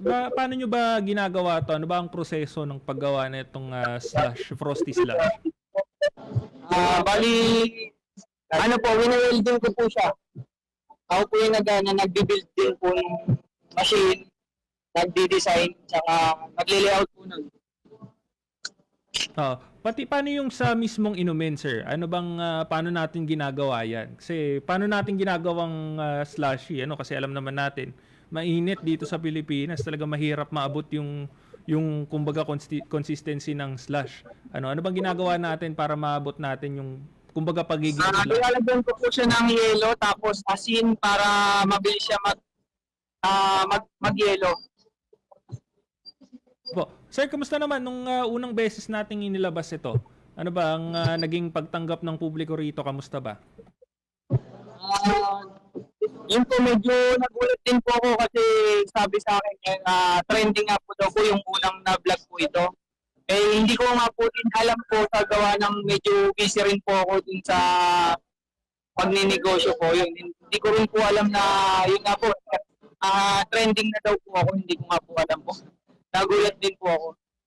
Ba, paano nyo ba ginagawa to? Ano ba ang proseso ng paggawa na itong ah, slush, frosty slush? Ah, bali, ano po, wini-welding ko po siya. Ako po yung nag, na, nagbi-build din po ng machine, nagdi-design, tsaka nagli-layout po nun. Oh, pati paano yung sa mismong inumin, sir? Ano bang ah, paano natin ginagawa 'yan? Kasi paano natin ginagawang ah, slushy? Ano kasi alam naman natin, mainit dito sa Pilipinas, talaga mahirap maabot yung yung kumbaga consti- consistency ng slush. Ano ano bang ginagawa natin para maabot natin yung kumbaga pagiging Ah, slush? nilalagyan ko po siya ng yelo, tapos asin para mabilis siya mag, ah, mag, mag-yelo. Po. Sir, kumusta naman nung ah, unang beses nating inilabas ito? Ano ba ang ah, naging pagtanggap ng publiko rito? Kamusta ba? Ah, yun po, medyo nagulat din po ako kasi sabi sa akin eh, na trending nga po daw po yung unang na vlog po ito. Eh, hindi ko nga po din alam po sa gawa ng medyo busy rin po ako dun sa pagninegosyo po. Yun, hindi ko rin po alam na yun nga po, ah trending na daw po ako, hindi ko nga po alam po. Nagulat din po ako.